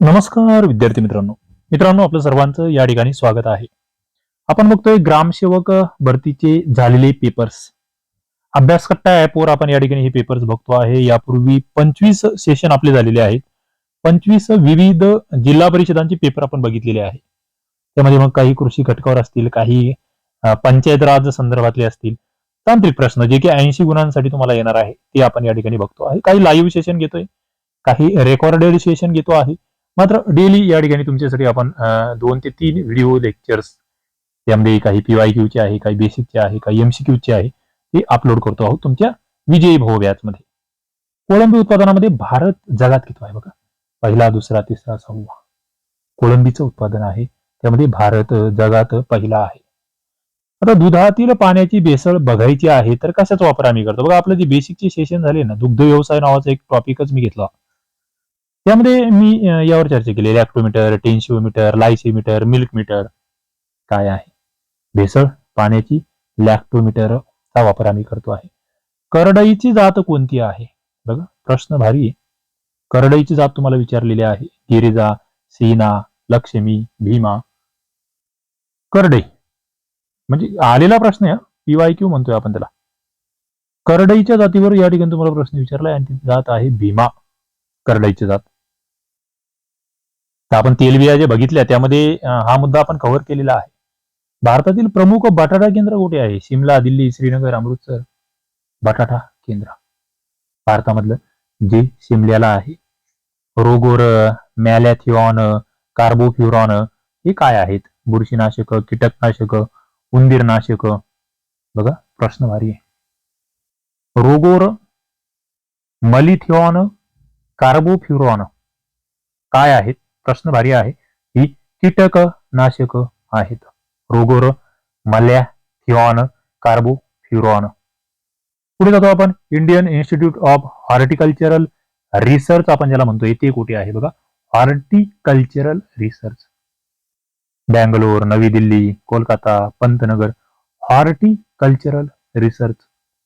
नमस्कार विद्यार्थी मित्रांनो. मित्रांनो आपलं सर्वांचं या ठिकाणी स्वागत आहे. आपण बघतोय ग्रामसेवक भरतीचे झालेले पेपर्स अभ्यासकट्टा ऍपवर आपण या ठिकाणी हे पेपर्स बघतो आहे. यापूर्वी पंचवीस सेशन आपले झालेले आहेत. पंचवीस विविध जिल्हा परिषदांचे पेपर आपण बघितलेले आहे. त्यामध्ये मग काही कृषी घटकावर असतील काही पंचायत राज संदर्भातले असतील. तांत्रिक प्रश्न जे की ऐंशी गुणांसाठी तुम्हाला येणार आहे ते आपण या ठिकाणी बघतो आहे. काही लाईव्ह सेशन घेतोय काही रेकॉर्डेड सेशन घेतो आहे. मात्र डेली या ठिकाणी तुमच्यासाठी आपण दोन ते तीन व्हिडिओ लेक्चर्स त्यामध्ये काही पीवाय क्यूचे आहे काही बेसिकचे आहे काही एमसीक्यूचे आहे ते अपलोड करतो आहोत तुमच्या विजयी भाऊ मध्ये कोळंबी उत्पादनामध्ये भारत जगात किती आहे बघा? पहिला दुसरा तिसरा सहावा. कोळंबीचं उत्पादन आहे त्यामध्ये भारत जगात पहिला आहे. आता दुधातील पाण्याची बेसळ बघायची आहे तर कशाचा वापर आम्ही करतो? बघा आपलं जे बेसिकचे सेशन झाले ना दुग्ध व्यवसाय नावाचा एक टॉपिकच मी घेतला. त्यामध्ये मी यावर चर्चा केली. लॅक्टोमीटर टेन्शिओमीटर लायसिमीटर मिल्क मीटर काय आहे? भेसळ पाण्याची लॅक्टोमीटरचा वापर आम्ही करतो आहे. करडईची जात कोणती आहे? बघा प्रश्न भारी आहे. करडईची जात तुम्हाला विचारलेली आहे. गिरिजा सीना लक्ष्मी भीमा. करडई. म्हणजे आलेला प्रश्न आहे पीवाय क्यू म्हणतोय आपण त्याला. करडईच्या जातीवर या ठिकाणी तुम्हाला प्रश्न विचारलाय आणि ती जात आहे भीमा. करडईची जात. तर आपण तेलबिया जे बघितल्या त्यामध्ये हा मुद्दा आपण कव्हर केलेला आहे. भारतातील प्रमुख बटाटा केंद्र कुठे आहे? शिमला दिल्ली श्रीनगर अमृतसर. बटाटा केंद्र. भारतामधलं जे शिमल्याला आहे. रोगोर मॅलॅथिऑन कार्बोफ्युरॉन हे काय आहेत? बुरशीनाशक कीटकनाशक उंदीरनाशक. बघा प्रश्न भारी आहे. रोगोर मलिथिऑन कार्बोफ्युरॉन काय आहेत? प्रश्न भारी आहे. ही कीटकनाशक आहेत. रोगोर मल्या थिऑन कार्बोफ्युरॉन पुढे जातो आपण. Indian Institute of Horticultural Research आपण ज्याला म्हणतोय ते कुठे आहे बघा? Horticultural research. बँगलोर नवी दिल्ली कोलकाता पंतनगर. Horticultural research.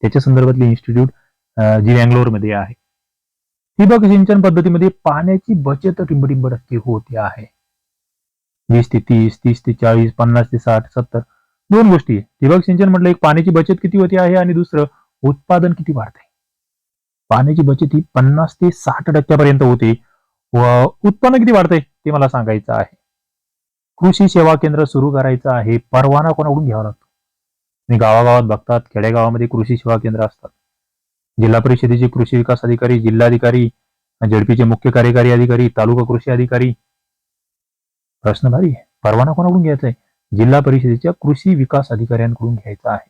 त्याच्या संदर्भातली इन्स्टिट्यूट जी बँगलोरमध्ये आहे. ठिबक सिंचन पद्धतीमध्ये पाण्याची बचत टिंबटिंब टक्के होते आहे. वीस ते तीस तीस ते चाळीस पन्नास ते साठ सत्तर दोन गोष्टी. आहे ठिबक सिंचन म्हटलं एक पाण्याची बचत किती होते आहे आणि दुसरं उत्पादन किती वाढते. पाण्याची बचत ही पन्नास ते साठ टक्क्यापर्यंत होते व उत्पन्न किती वाढते ते मला सांगायचं आहे. कृषी सेवा केंद्र सुरू करायचं आहे परवाना कोणाकडून घ्यावा लागतो? मी गावागावात बघतात खेडेगावामध्ये कृषी सेवा केंद्र असतात. जिल्हा परिषदेचे कृषी विकास अधिकारी जिल्हाधिकारी झडपीचे मुख्य कार्यकारी अधिकारी तालुका कृषी अधिकारी. प्रश्न भारी आहे. परवाना कोणाकडून घ्यायचा आहे? जिल्हा परिषदेच्या कृषी विकास अधिकाऱ्यांकडून घ्यायचा आहे.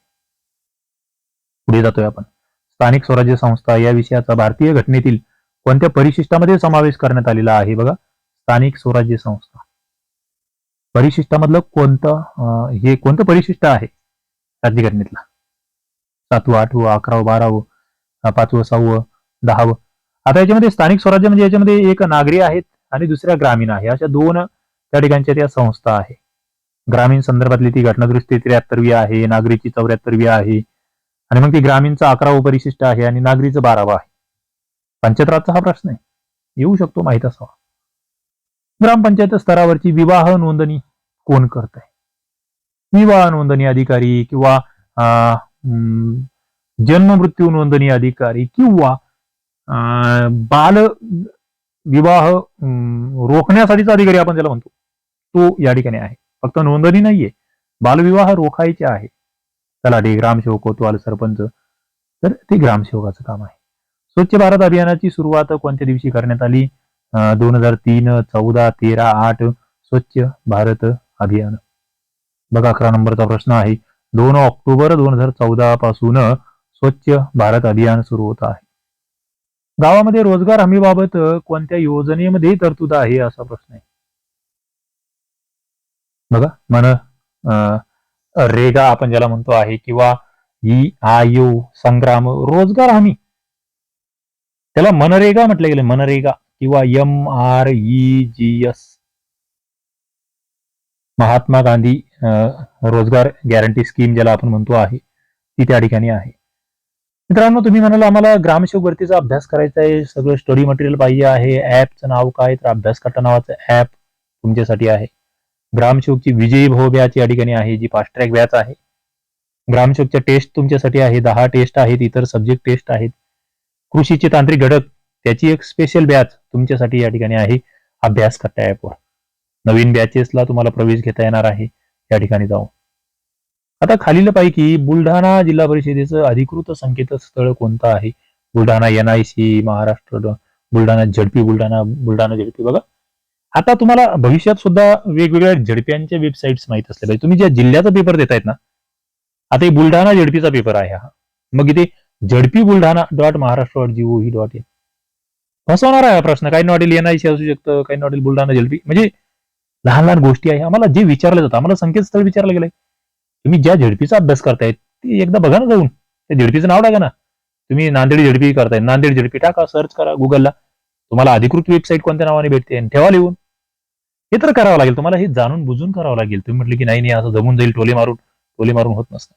पुढे जातोय आपण. स्थानिक स्वराज्य संस्था या विषयाचा भारतीय घटनेतील कोणत्या परिशिष्टामध्ये समावेश करण्यात आलेला आहे? बघा स्थानिक स्वराज्य संस्था. परिशिष्टामधलं कोणतं हे कोणतं परिशिष्ट आहे? राज्यघटनेतलं. सातवं आठवं अकरावं बारावं पाचवं सहावं दहावं आता याच्यामध्ये स्थानिक स्वराज्य म्हणजे याच्यामध्ये एक नागरी आहेत आणि दुसऱ्या ग्रामीण आहे. अशा दोन त्या ठिकाणच्या त्या संस्था आहे. ग्रामीण संदर्भातली ती घटनादृष्टी त्र्याहत्तरवी आहे नागरीची चौऱ्याहत्तरवी आहे आणि मग ती ग्रामीणचं अकरावं परिशिष्ट आहे आणि नागरीचं बारावं आहे. पंचायतराजचा हा प्रश्न आहे. येऊ शकतो माहीत असावा. ग्रामपंचायत स्तरावरची विवाह नोंदणी कोण करत आहे विवाह नोंदणी अधिकारी किंवा अं, हम्म, जन्म मृत्यू नोंदणी अधिकारी किंवा अं, बाल विवाह रोखण्यासाठीचा अधिकारी आपण त्याला म्हणतो तो या ठिकाणी आहे. फक्त नोंदणी नाहीये. बालविवाह रोखायचे आहे. तलाठी ग्रामसेवक कोतवाल सरपंच तर ते ग्रामसेवकाचं काम आहे. स्वच्छ भारत अभियानाची सुरुवात कोणत्या दिवशी करण्यात आली? दोन हजार तीन चौदा तेरा आठ स्वच्छ भारत अभियान. बघा अकरा नंबरचा प्रश्न आहे. दोन ऑक्टोबर दोन हजार चौदा पासून स्वच्छ भारत अभियान सुरू होत आहे. गावामध्ये रोजगार हमीबाबत कोणत्या योजनेमध्ये तरतूद आहे असा प्रश्न आहे. बघा मन रेगा आपण ज्याला म्हणतो आहे किंवा ई आयु संग्राम रोजगार हमी. त्याला मनरेगा म्हटलं गेलं मनरेगा किंवा M R E G S. Mahatma Gandhi Rozgar guarantee scheme ज्याला आपण म्हणतो आहे ती त्या ठिकाणी आहे. मित्रांनो तुम्ही म्हणाल आम्हाला ग्रामसेवक भरतीचा अभ्यास करायचा आहे सगळं स्टडी मटेरियल पाहिजे आहे ऍपचं नाव काय तर अभ्यास करता नावाचं ऍप तुमच्यासाठी आहे. ग्रामसेवकची विजयी भाऊ बॅच या ठिकाणी आहे जी फास्ट ट्रॅक बॅच आहे. ग्रामसेवकच्या टेस्ट तुमच्यासाठी आहे दहा टेस्ट आहेत इतर सब्जेक्ट टेस्ट आहेत. कृषीचे तांत्रिक घटक त्याची एक स्पेशल बॅच तुमच्यासाठी या ठिकाणी आहे अभ्यास करता ऍपवर नवीन बॅचेसला तुम्हाला प्रवेश घेता येणार आहे या ठिकाणी जाऊन. आता खालील पैकी बुलढाणा जिल्हा परिषदेचं अधिकृत संकेतस्थळ कोणतं आहे? Buldhana N I C Maharashtra Buldhana ZP Buldhana Buldhana ZP. बघा आता तुम्हाला भविष्यात सुद्धा वेगवेगळ्या झडप्यांच्या वेबसाईट्स माहीत असल्या पाहिजे. तुम्ही ज्या जिल्ह्याचा पेपर देतायत ना आता हे बुलढाणा झडपीचा पेपर आहे हा. मग इथे ZP Buldhana dot Maharashtra dot G O V dot in फसवणार आहे हा प्रश्न. काही नॉटेल एन आय सी असू शकतं काही नॉडेल बुलढाणा झडपी. म्हणजे लहान लहान गोष्टी आहे. आम्हाला जे विचारलं जातं आम्हाला संकेतस्थळ विचारलं गेलंय. तुम्ही ज्या झेडपीचा अभ्यास करतायत ते एकदा बघा ना जाऊन. त्या झेडपीचं नाव टाका ना. तुम्ही नांदेड झेडपी करताय. नांदेड झेडपी टाका सर्च करा गुगलला तुम्हाला अधिकृत वेबसाईट कोणत्या नावाने भेटते आणि ठेवा लिहून. हे तर करावं लागेल. तुम्हाला हे जाणून बुजून करावं लागेल. तुम्ही म्हटलं की नाही नाही असं जमून जाईल टोले मारून. टोले मारून होत नसतं.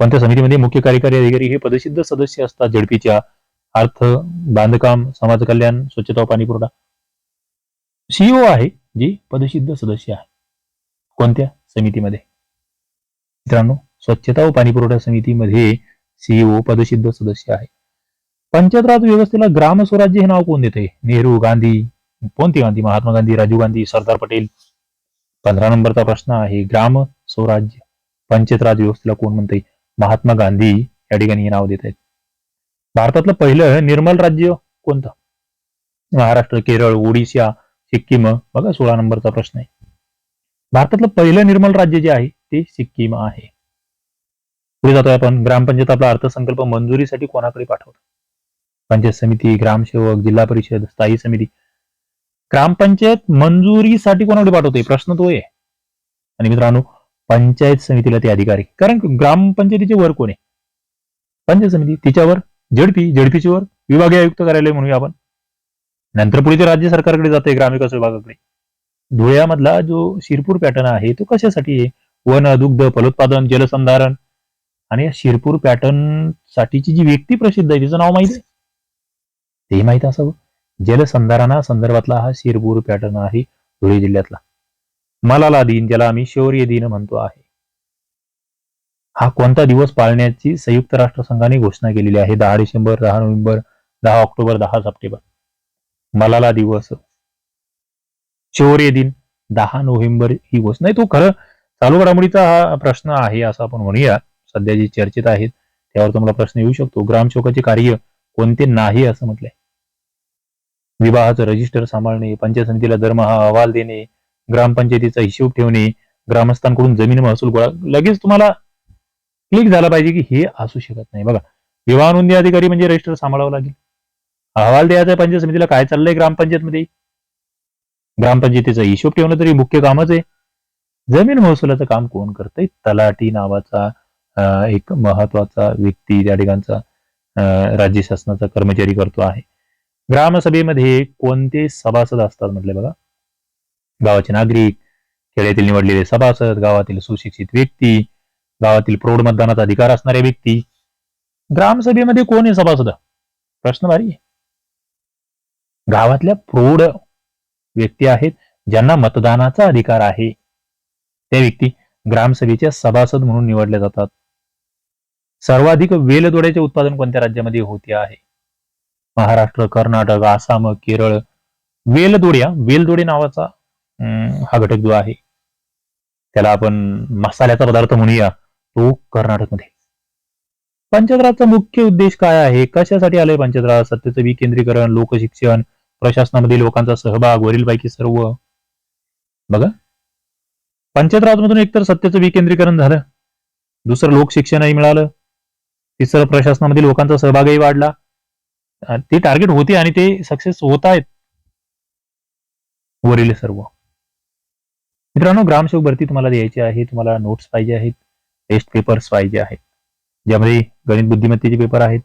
कोणत्या समितीमध्ये मुख्य कार्यकारी अधिकारी हे पदसिद्ध सदस्य असतात? झडपीच्या अर्थ बांधकाम समाज कल्याण स्वच्छता पाणी पुरवठा सीईओ आहे जी पदसिद्ध सदस्य आहे. कोणत्या समितीमध्ये? मित्रांनो स्वच्छता व पाणीपुरवठा समितीमध्ये सीईओ पदसिद्ध सदस्य आहे. पंचायत राज व्यवस्थेला ग्राम स्वराज्य हे नाव कोण देते नेहरू गांधी कोणते गांधी? महात्मा गांधी राजीव गांधी सरदार पटेल. पंधरा नंबरचा प्रश्न आहे ग्राम स्वराज्य पंचायत राज व्यवस्थेला कोण म्हणते महात्मा गांधी या ठिकाणी हे नाव देत आहेत भारतातलं पहिलं निर्मल राज्य कोणतं? महाराष्ट्र केरळ ओडिशा सिक्कीम बघा सोळा नंबरचा प्रश्न आहे. भारतातलं पहिलं निर्मल राज्य जे आहे ते सिक्कीम आहे. पुढे जातोय आपण. ग्रामपंचायत आपला अर्थसंकल्प मंजुरीसाठी कोणाकडे पाठवतो? पंचायत समिती ग्रामसेवक जिल्हा परिषद स्थायी समिती. ग्रामपंचायत मंजुरीसाठी कोणाकडे पाठवते? प्रश्न तो आहे. आणि मित्रांनो पंचायत समितीला ते अधिकारी. कारण ग्रामपंचायतीचे वर कोण आहे? पंचायत समिती तिच्यावर झडपी झडपीचे वर विभागीय आयुक्त कार्यालय म्हणूया आपण. नंतर पुढे ते राज्य सरकारकडे जाते ग्रामविकास विभागाकडे. धुळ्यामधला जो शिरपूर पॅटर्न आहे तो कशासाठी आहे? वन दुग्ध फलोत्पादन जलसंधारण आणि या शिरपूर पॅटर्न साठीची जी व्यक्ती प्रसिद्ध आहे तिचं नाव माहिती आहे? ते माहीत असावं. जलसंधारणा संदर्भातला हा शिरपूर पॅटर्न आहे धुळे जिल्ह्यातला. मलाला दिन ज्याला आम्ही शौर्य दिन म्हणतो आहे. हा कोणता दिवस पाळण्याची संयुक्त राष्ट्रसंघाने घोषणा केलेली आहे? दहा डिसेंबर दहा नोव्हेंबर दहा ऑक्टोबर दहा सप्टेंबर. मलाला दिवस. शौर्य दिन दहा नोव्हेंबर ही घोषणा आहे. तो खरं चालू घडामोडीचा हा प्रश्न आहे असं आपण म्हणूया. सध्या जी चर्चेत आहेत त्यावर तुम्हाला प्रश्न येऊ शकतो. ग्रामसेवकाचे कार्य कोणते नाही असं म्हटलंय. विवाहाचं रजिस्टर सांभाळणे पंचायत समितीला दरमहा अहवाल देणे ग्रामपंचायतीचा हिशोब ठेवणे ग्रामस्थांकडून जमीन महसूल गोळा लगेच तुम्हाला क्लिक झाला पाहिजे की हे असू शकत नाही. बघा विवाह नोंदणी अधिकारी म्हणजे रजिस्टर सांभाळावं लागेल. अहवाल द्यायचा पंचायत समितीला काय चाललंय ग्रामपंचायतमध्ये? ग्रामपंचायतीचा हिशोब ठेवणं तरी मुख्य कामच आहे. जमीन महसुलाचं काम कोण करतंय? तलाठी नावाचा एक महत्त्वाचा व्यक्ती त्या ठिकाणचा राज्य शासनाचा कर्मचारी करतो आहे. ग्रामसभेमध्ये कोणते सभासद असतात म्हटले बघा? गावाचे नागरिक खेड्यातील निवडलेले सभासद गावातील सुशिक्षित व्यक्ती गावातील प्रौढ मतदानाचा अधिकार असणारे व्यक्ती. ग्रामसभेमध्ये कोण आहे सभासद? प्रश्न भारी गावातल्या प्रौढ व्यक्ती आहेत ज्यांना मतदानाचा अधिकार आहे. त्या व्यक्ती ग्रामसभेच्या सभासद म्हणून निवडल्या जातात. सर्वाधिक वेलदोड्याचे उत्पादन कोणत्या राज्यामध्ये होते आहे? महाराष्ट्र कर्नाटक आसाम केरळ. वेलदोड्या वेलदोडे नावाचा हा घटक जो आहे त्याला आपण मसाल्याचा पदार्थ म्हणूया तो कर्नाटकमध्ये. पंचद्राचा मुख्य उद्देश काय आहे? कशासाठी आलंय पंचद्रा सत्तेचं विकेंद्रीकरण लोकशिक्षण प्रशासनामध्ये लोकांचा सहभाग वरीलपैकी सर्व. बघा पंचायत राजमधून एकतर सत्तेचं विकेंद्रीकरण झालं. दुसरं लोकशिक्षणही मिळालं. तिसरं प्रशासनामध्ये लोकांचा सहभागही वाढला. ते टार्गेट होते आणि ते सक्सेस होत आहेत. वरील सर्व. मित्रांनो ग्रामसेवक भरती तुम्हाला द्यायची आहे. तुम्हाला नोट्स पाहिजे आहेत. टेस्ट पेपर्स पाहिजे आहेत. ज्यामध्ये गणित बुद्धिमत्तेचे पेपर आहेत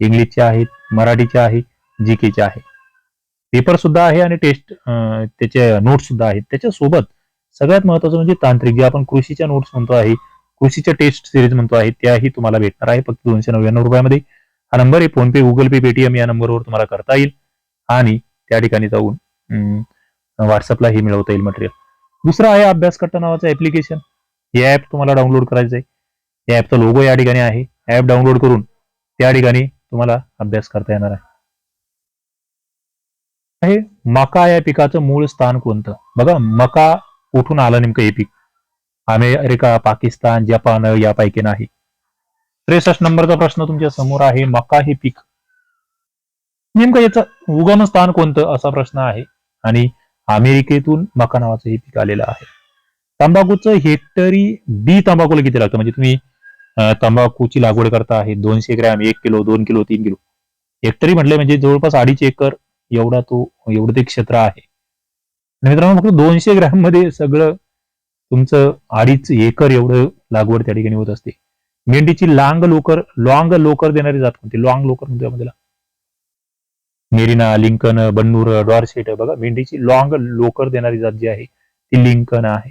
इंग्लिशचे आहेत मराठीचे आहेत जी केचे आहेत. पेपर सुद्धा आहे आणि टेस्ट त्याचे नोट्स सुद्धा आहेत. त्याच्यासोबत सगळ्यात महत्वाचं म्हणजे तांत्रिक. जे आपण कृषीच्या नोट्स म्हणतो आहे कृषीच्या टेस्ट सिरीज म्हणतो आहे त्याही तुम्हाला भेटणार आहे. फक्त दोनशे नव्याण्णव रुपयामध्ये. हा नंबर आहे. फोनपे गुगल पे पेटीएम या नंबरवर तुम्हाला करता येईल. आणि त्या ठिकाणी जाऊन व्हॉट्सअपला हे मिळवता येईल मटेरियल दुसरं आहे अभ्यास करता नावाचं ऍप्लिकेशन हे ऍप तुम्हाला डाउनलोड करायचं आहे. या ऍपचा लोगो या ठिकाणी आहे. ऍप डाउनलोड करून त्या ठिकाणी तुम्हाला अभ्यास करता येणार आहे. मका या पिकाचं मूळ स्थान कोणतं? बघा मका कुठून आलं नेमकं हे पीक? अमेरिका पाकिस्तान जपान यापैकी नाही. त्रेसष्ट नंबरचा प्रश्न तुमच्यासमोर आहे मका हे पीक. नेमकं याचं उगम स्थान कोणतं असा प्रश्न आहे? आणि अमेरिकेतून मका नावाचं हे पीक आलेलं आहे. तंबाखूचं हेक्टरी बी तंबाखूला किती लागतं? म्हणजे तुम्ही तंबाखूची लागवड करता आहे दोनशे ग्रॅम एक किलो दोन किलो तीन किलो. हेक्टरी म्हटलं म्हणजे जवळपास अडीच एकर एवढा तो एवढं ते क्षेत्र आहे. मित्रांनो फक्त दोनशे ग्रॅममध्ये सगळं तुमचं अडीच एकर एवढं लागवड त्या ठिकाणी होत असते. मेंढीची लांग लोकर लॉंग लोकर देणारी जात कोणती? लॉंग लोकर म्हणतो आपण मेरिना लिंकन बन्नूर डॉर्सेट बघा मेंढीची लॉंग लोकर देणारी जात जी आहे ती लिंकन आहे.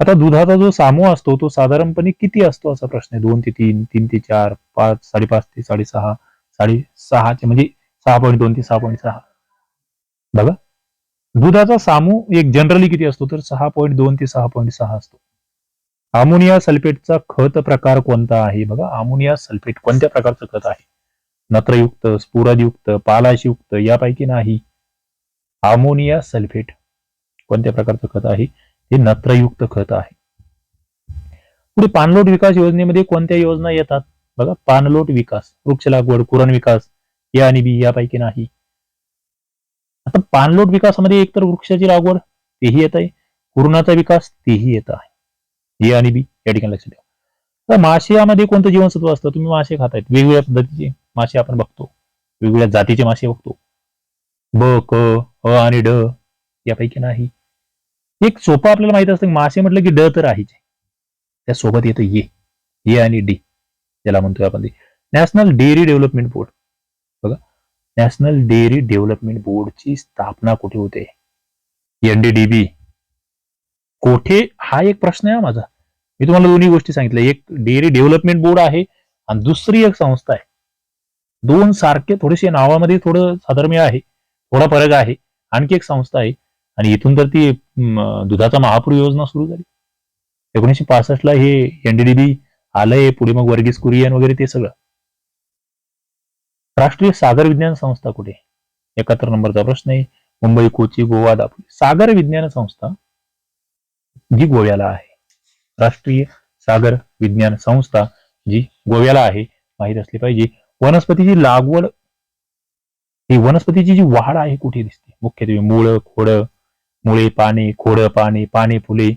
आता दुधाचा जो सामू असतो तो साधारणपणे किती असतो असा प्रश्न आहे? दोन ते तीन तीन ते चार पाच साडेपाच ते साडेसहा साडेसहाचे म्हणजे सहा पॉईंट दोन ते सहा पॉईंट सहा. बघा. दुधाचा सामू एक जनरली किती असतो? तर सहा पॉईंट दोन ते सहा पॉईंट सहा असतो. अमोनिया सल्फेटचा खत प्रकार कोणता आहे? बघा अमोनिया सल्फेट कोणत्या प्रकारचं खत आहे? नत्रयुक्त स्फुरदयुक्त पालाशयुक्त यापैकी नाही. अमोनिया सल्फेट कोणत्या प्रकारचं खत आहे? हे नत्रयुक्त खत आहे. पुढे पाणलोट विकास योजनेमध्ये कोणत्या योजना येतात? बघा पाणलोट विकास वृक्ष लागवड कुरण विकास या आणि बी यापैकी नाही. आता पाणलोट विकासामध्ये एकतर वृक्षाची लागवड तेही येत आहे. कुरणाचा विकास तेही येत आहे. ए आणि बी या ठिकाणी लक्षात ठेवा तर माशियामध्ये कोणतं जीवनसत्व असतं? तुम्ही मासे खातायत. वेगवेगळ्या पद्धतीचे मासे आपण बघतो. वेगवेगळ्या जातीचे मासे बघतो. ब क अ आणि ड यापैकी नाही. एक सोपं आपल्याला माहीत असतं. की मासे म्हटलं की ड तर आहेच त्या सोबत येतं ये ए आणि डी. ज्याला म्हणतोय आपण ते. National Dairy Development Board. National Dairy Development बोर्डची स्थापना कुठे होते? एनडीडीबी कोठे? हा एक प्रश्न आहे माझा. मी तुम्हाला दोन्ही गोष्टी सांगितल्या. एक डेअरी डेव्हलपमेंट बोर्ड आहे आणि दुसरी एक संस्था आहे. दोन सारखे थोडेसे नावामध्ये थोडं साधर्म्य आहे थोडा फरक आहे. आणखी एक संस्था आहे आणि इथून तर ती दुधाचा महापूर योजना सुरू झाली. एकोणीसशे पासष्टला हे एनडीडीबी आलंय पुढे मग वर्गीस कुरियन वगैरे ते सगळं. राष्ट्रीय सागर विज्ञान संस्था कुठे? एकाहत्तर नंबरचा प्रश्न आहे. मुंबई कोची गोवा दापोली. सागर विज्ञान संस्था जी गोव्याला आहे. राष्ट्रीय सागर विज्ञान संस्था जी गोव्याला आहे माहीत असली पाहिजे. वनस्पतीची लागवड ही वनस्पतीची जी वाढ आहे कुठे दिसते? मुख्यत्वे मुळ खोड मुळे पाने खोड पाने पाने फुले.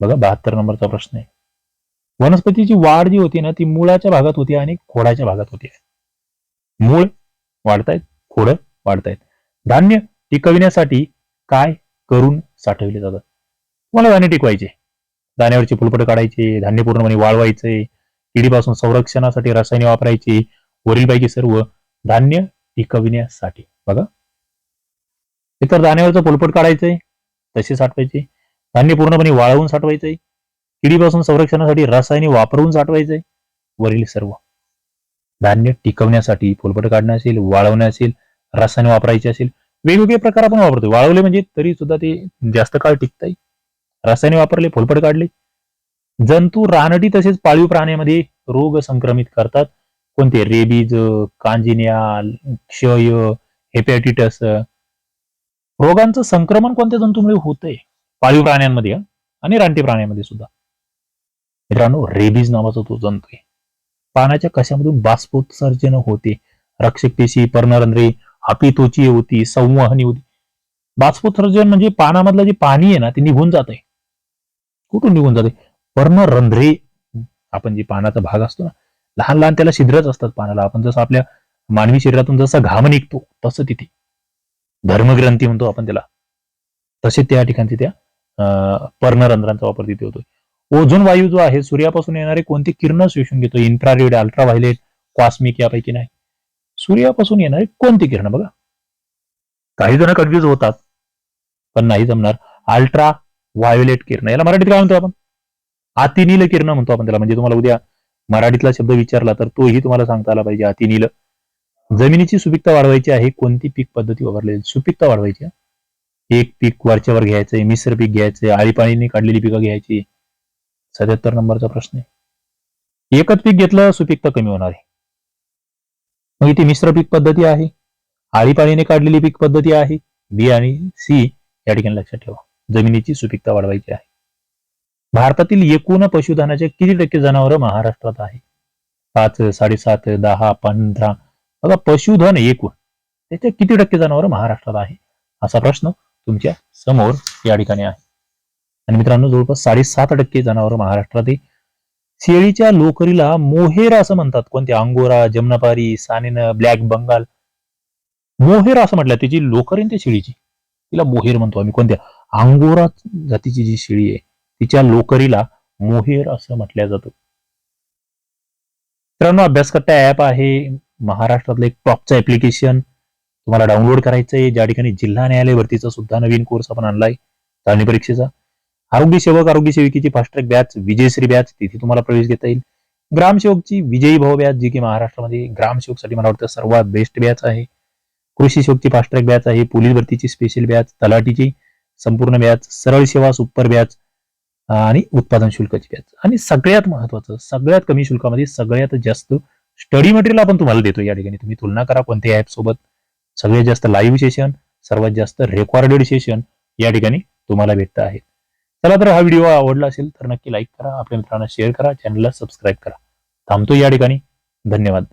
बघा बहात्तर नंबरचा प्रश्न आहे. वनस्पतीची वाढ जी होती ना ती मुळाच्या भागात होती आणि खोडाच्या भागात होती. मूळ वाढतायत खोड वाढतायत. धान्य टिकविण्यासाठी काय करून साठवले जातात? तुम्हाला धान्य टिकवायचे. धान्यावरची फुलपट काढायचे धान्य पूर्णपणे वाळवायचे किडीपासून संरक्षणासाठी रसायने वापरायची वरीलपैकी सर्व धान्य टिकविण्यासाठी. बघा. इतर धान्यावरचं फुलपट काढायचंय तसे साठवायचे. धान्य पूर्णपणे वाळवून साठवायचंय किडीपासून संरक्षणासाठी रसायने वापरून साठवायचंय वरील सर्व. धान्य टिकवण्यासाठी फुलपट काढणं असेल वाळवणं असेल रसायने वापरायचे असेल वेगवेगळे प्रकार आपण वापरतो वाळवले म्हणजे तरी सुद्धा ते जास्त काळ टिकताय. रसायने वापरले फुलपट काढले. जंतू रानटी तसेच पाळीव प्राण्यामध्ये रोग संक्रमित करतात. कोणते? रेबीज कांजिन्या क्षय हेपॅटिटस. रोगांचं संक्रमण कोणत्या जंतूमुळे होतंय? पाळीव प्राण्यांमध्ये आणि रानटी प्राण्यांमध्ये सुद्धा. मित्रांनो रेबीज नावाचा तो जंतू आहे. पानाच्या कशामधून बाष्पोत्सर्जन होते? रक्षक पेशी पर्णरंध्रे हापितोची होती संवहनी होती. बाष्पोत्सर्जन म्हणजे पानामधलं जे पाणी आहे ना ते निघून जात आहे कुठून निघून जाते पर्णरंध्रे. आपण जे पानाचा भाग असतो ना लहान लहान त्याला छिद्रच असतात पानाला. आपण जसं आपल्या मानवी शरीरातून जसा घाम निघतो तसं तिथे. धर्मग्रंथी म्हणतो आपण त्याला. तसे त्या ठिकाणचे त्या अं, पर्णरंध्रांचा वापर तिथे होतोय. ओझोन वायू जो आहे सूर्यापासून येणारे कोणते किरण शोषून घेतो? इन्फ्रारेड अल्ट्राव्हायलेट कॉस्मिक यापैकी नाही. सूर्यापासून येणारे कोणते किरण बघा? काही जण कन्फ्युज होतात पण नाही जमणार. अल्ट्रा व्हायोलेट किरण. याला मराठीत काय म्हणतो आपण? अतिनील किरण म्हणतो आपण त्याला. म्हणजे तुम्हाला उद्या मराठीतला शब्द विचारला तर तोही तुम्हाला सांगता आला पाहिजे अतिनील. जमिनीची सुपीकता वाढवायची आहे कोणती पीक पद्धती वापरलेली? सुपीकता वाढवायची आहे. एक पीक वरच्यावर घ्यायचंय मिश्र पीक घ्यायचंय आळीपाळीने काढलेली पिकं घ्यायची सत्याहत्तर नंबरचा प्रश्न आहे. एकच पीक घेतलं सुपीकता कमी होणार आहे. मग इथे मिश्र पीक पद्धती आहे आळीपाळीने काढलेली पीक पद्धती आहे बी आणि सी या ठिकाणी लक्षात ठेवा. जमिनीची सुपीकता वाढवायची आहे. भारतातील एकूण पशुधनाचे किती टक्के जनावरं महाराष्ट्रात आहे? पाच साडेसात दहा पंधरा. बघा पशुधन एकूण. त्याच्या किती टक्के जनावरं महाराष्ट्रात आहे? असा प्रश्न तुमच्यासमोर या ठिकाणी आहे. आणि मित्रांनो जवळपास साडेसात टक्के जनावरं महाराष्ट्रात शेळीच्या लोकरीला मोहेर असं म्हणतात. कोणत्या अंगोरा जमनापारी सानेन ब्लॅक बंगाल. मोहेर असं म्हटलं त्याची लोकर आहे त्या शेळीची. तिला मोहेर म्हणतो आम्ही. कोणत्या? अंगोरा जातीची जी शेळी आहे तिच्या लोकरीला मोहेर असं म्हटलं जातं. मित्रांनो अभ्यासकर्ता ऍप आहे. महाराष्ट्रातलं एक टॉपचं ऍप्लिकेशन तुम्हाला डाउनलोड करायचं आहे ज्या ठिकाणी जिल्हा न्यायालय भरतीचा सुद्धा नवीन कोर्स आपण आणलाय. चालणी परीक्षेचा. आरोग्य सेवक आरोग्य सेविकेची fast track batch Vijayshree batch तिथे तुम्हाला प्रवेश घेता येईल. ग्रामसेवकची विजयी भाव बॅच जी की महाराष्ट्रामध्ये ग्रामसेवकसाठी मला वाटतं सर्वात बेस्ट बॅच आहे. कृषी सेवकची फास्ट ट्रॅक बॅच आहे पोलीस भरतीची स्पेशल बॅच तलाठीची संपूर्ण बॅच सरळ सेवा सुपर बॅच आणि उत्पादन शुल्काची बॅच आणि सगळ्यात महत्वाचं सगळ्यात कमी शुल्कामध्ये सगळ्यात जास्त स्टडी मटेरियल आपण तुम्हाला देतो या ठिकाणी. तुम्ही तुलना करा कोणत्या ऍप सोबत. सगळ्यात जास्त लाईव्ह सेशन सर्वात जास्त रेकॉर्डेड सेशन या ठिकाणी तुम्हाला भेटत आहे चला तर हा व्हिडिओ आवडला असेल तर नक्की लाईक करा. आपल्या मित्रांना शेअर करा. चॅनलला सबस्क्राईब करा. थांबतो या ठिकाणी. धन्यवाद.